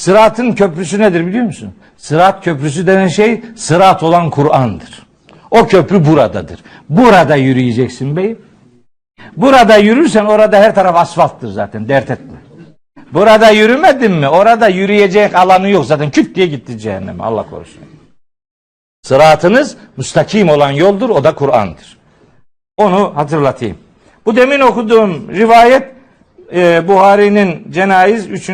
Sıratın köprüsü nedir biliyor musun? Sırat köprüsü denen şey sırat olan Kur'an'dır. O köprü buradadır. Burada yürüyeceksin beyim. Burada yürürsen orada her taraf asfalttır zaten dert etme. Burada yürümedin mi orada yürüyecek alanı yok zaten küt diye gitti cehenneme Allah korusun. Sıratınız müstakim olan yoldur o da Kur'an'dır. Onu hatırlatayım. Bu demin okuduğum rivayet e, Buhari'nin cenayiz 3.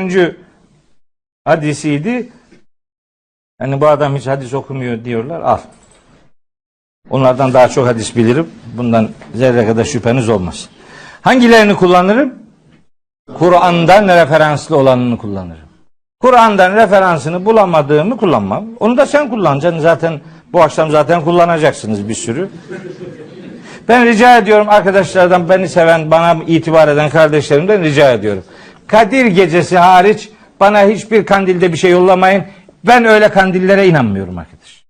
hadisiydi. Hani bu adam hiç hadis okumuyor diyorlar. Al. Onlardan daha çok hadis bilirim. Bundan zerre kadar şüpheniz olmaz. Hangilerini kullanırım? Kur'an'dan referanslı olanını kullanırım. Kur'an'dan referansını bulamadığımı kullanmam. Onu da sen kullanacaksın. Zaten bu akşam zaten kullanacaksınız bir sürü. Ben rica ediyorum arkadaşlardan beni seven, bana itibar eden kardeşlerimden rica ediyorum. Kadir gecesi hariç bana hiçbir kandilde bir şey yollamayın. Ben öyle kandillere inanmıyorum arkadaş.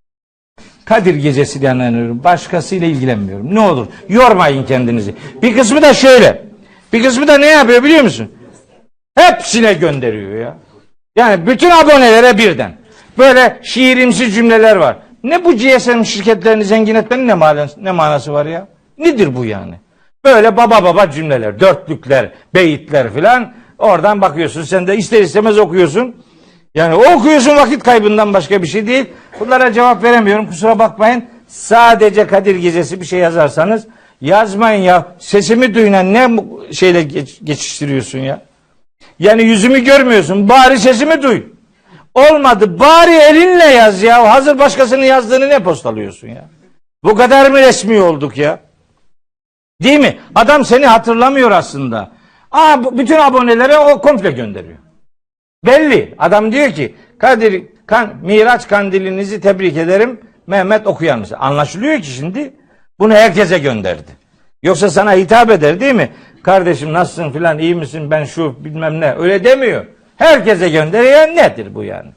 Kadir gecesi diye inanıyorum. Başkasıyla ilgilenmiyorum. Ne olur yormayın kendinizi. Bir kısmı da şöyle. Bir kısmı da ne yapıyor biliyor musun? Hepsine gönderiyor ya. Yani bütün abonelere birden. Böyle şiirimsi cümleler var. Ne bu GSM şirketlerini zengin etmenin ne manası, ne manası var ya? Nedir bu yani? Böyle baba baba cümleler, dörtlükler, beyitler filan. Oradan bakıyorsun sen de ister istemez okuyorsun. Yani okuyorsun vakit kaybından başka bir şey değil. Bunlara cevap veremiyorum kusura bakmayın. Sadece Kadir Gecesi bir şey yazarsanız yazmayın ya. Sesimi duyun ne şeyle geç- geçiştiriyorsun ya. Yani yüzümü görmüyorsun. Bari sesimi duy. Olmadı. Bari elinle yaz ya. Hazır başkasının yazdığını ne postalıyorsun ya? Bu kadar mı resmi olduk ya? Değil mi? Adam seni hatırlamıyor aslında. Aa, bu- bütün abonelere o komple gönderiyor. Belli. Adam diyor ki Kadir kan, Miraç kandilinizi tebrik ederim. Mehmet okuyan mısın? Anlaşılıyor ki şimdi bunu herkese gönderdi. Yoksa sana hitap eder değil mi? Kardeşim nasılsın filan iyi misin ben şu bilmem ne öyle demiyor. Herkese gönderiyor nedir bu yani?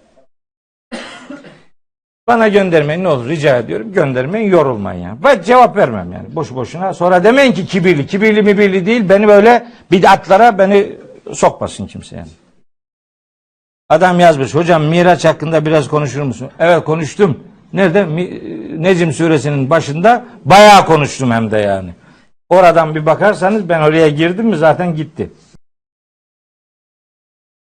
Bana göndermeyin ne olur rica ediyorum. Göndermeyin yorulmayın ya. Ben cevap vermem yani boşu boşuna. Sonra demeyin ki kibirli. Kibirli mi birli değil. Beni böyle bid'atlara beni sokmasın kimse yani. Adam yazmış. Hocam Miraç hakkında biraz konuşur musun? Evet konuştum. Nerede? Necim suresinin başında bayağı konuştum hem de yani. Oradan bir bakarsanız ben oraya girdim mi zaten gitti.